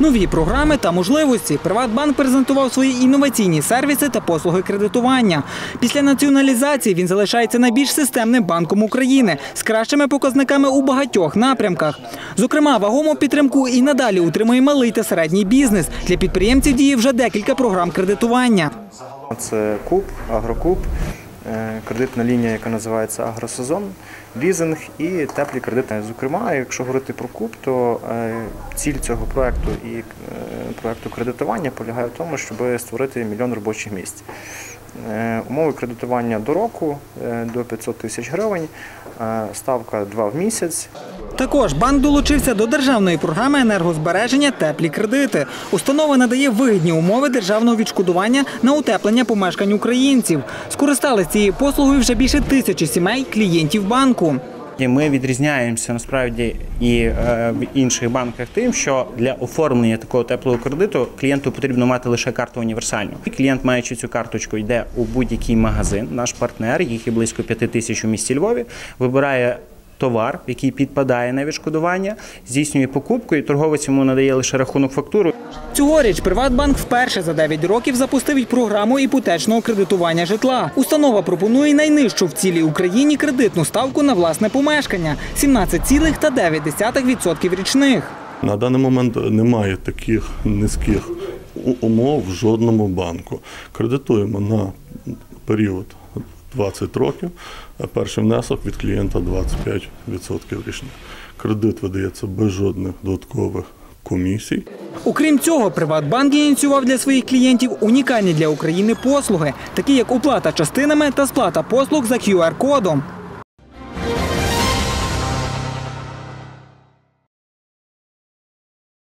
нові програми та можливості. Приватбанк презентував свої інноваційні сервіси та послуги кредитування. Після націоналізації він залишається найбільш системним банком України з кращими показниками у багатьох напрямках. Зокрема, вагому підтримку і надалі утримує малий та середній бізнес. Для підприємців діє вже декілька програм кредитування. Це Куб, Агрокуб, кредитна лінія, яка називається Агросезон, лізинг і теплі кредити. Зокрема, якщо говорити про Куб, то е, ціль цього проекту і е, проекту кредитування полягає в тому, щоб створити мільйон робочих місць. Е, Умови кредитування до року е, до 500 тисяч гривень, е, ставка 2 в місяць. Також банк долучився до державної програми енергозбереження теплі кредити. Установа надає вигідні умови державного відшкодування на утеплення помешкань українців. Скористались цією послугою вже більше тисячі сімей клієнтів банку. Ми відрізняємося насправді і е, в інших банках тим, що для оформлення такого теплого кредиту клієнту потрібно мати лише карту універсальну. Клієнт, маючи цю карточку, йде у будь-який магазин. Наш партнер, їх є близько п'яти тисяч у місті Львові, вибирає. Товар, який підпадає на відшкодування, здійснює покупку, і торговець йому надає лише рахунок фактуру. Цьогоріч Приватбанк вперше за 9 років запустив програму іпотечного кредитування житла. Установа пропонує найнижчу в цілій Україні кредитну ставку на власне помешкання 17,9% річних. На даний момент немає таких низьких умов в жодному банку. Кредитуємо на період 20 років, а перший внесок від клієнта 25% річних. Кредит видається без жодних додаткових комісій. Окрім цього, Приватбанк ініціював для своїх клієнтів унікальні для України послуги, такі як оплата частинами та сплата послуг за QR-кодом.